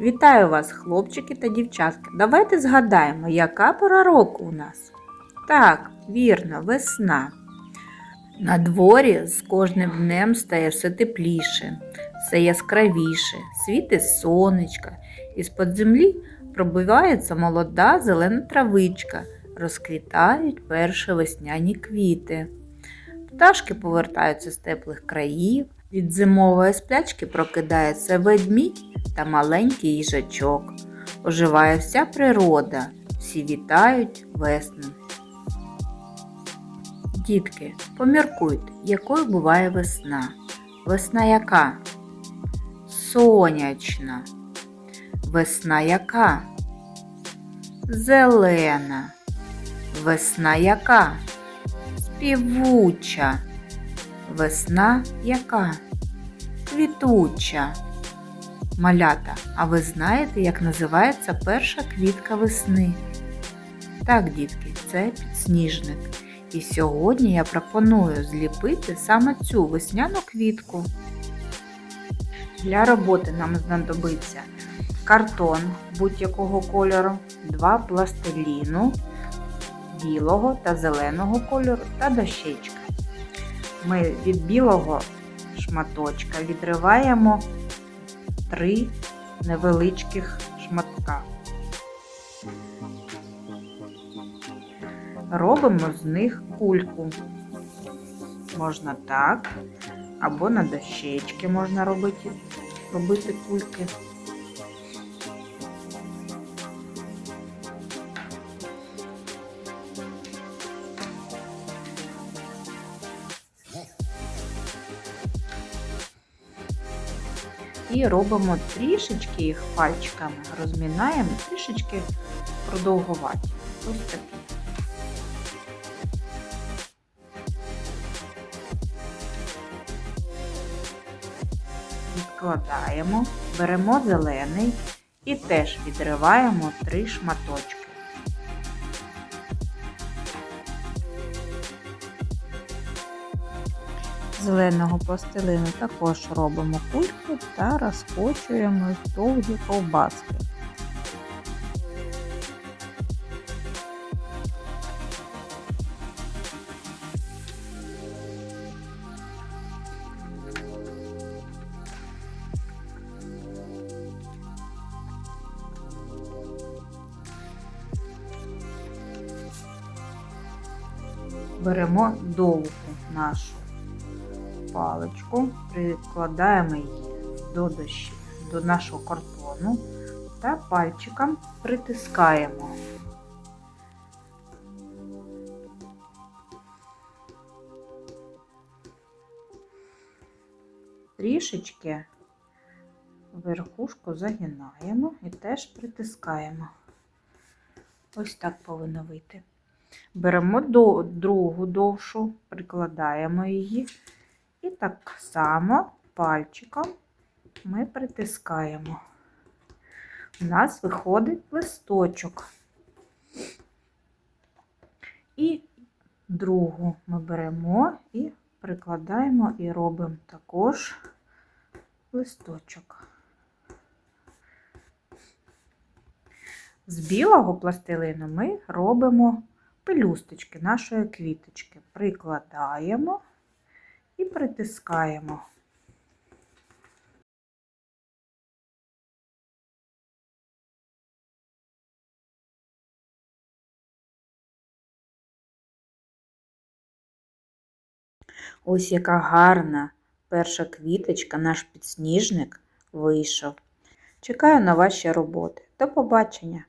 Вітаю вас, хлопчики та дівчатки. Давайте згадаємо, яка пора року у нас. Так, вірно, весна. На дворі з кожним днем стає все тепліше, все яскравіше, світить сонечко, і з-под землі пробивається молода зелена травичка, розквітають перші весняні квіти. Пташки повертаються з теплих країв, від зимової сплячки прокидається ведмідь та маленький їжачок. Оживає вся природа, всі вітають весну. Дітки, поміркуйте, якою буває весна. Весна яка? Сонячна. Весна яка? Зелена. Весна яка? Співуча. Весна яка? Квітуча. Малята, а ви знаєте, як називається перша квітка весни? Так, дітки, це підсніжник. І сьогодні я пропоную зліпити саме цю весняну квітку. Для роботи нам знадобиться картон будь-якого кольору, два пластиліну білого та зеленого кольору та дощечка. Ми від білого шматочка відриваємо три невеличких шматка. Робимо з них кульку. Можна так, або на дощечки можна робити, робити кульки. І робимо трішечки їх пальчиками, розмінаємо, трішечки продовгуваті. Ось такі. Відкладаємо, беремо зелений і теж відриваємо три шматочки. Зеленого пластилину також робимо кульки та розкочуємо довгі ковбаски. Беремо довгу нашу паличку, прикладаємо її до дощі, до нашого картону та пальчиком притискаємо. Трішечки верхушку загинаємо і теж притискаємо. Ось так повинно вийти. Беремо до другу довшу, прикладаємо її. І так само пальчиком ми притискаємо. У нас виходить листочок. І другу ми беремо і прикладаємо і робимо також листочок. З білого пластилину ми робимо пелюсточки нашої квіточки. Прикладаємо і притискаємо. Ось яка гарна перша квіточка, наш підсніжник вийшов. Чекаю на ваші роботи. До побачення!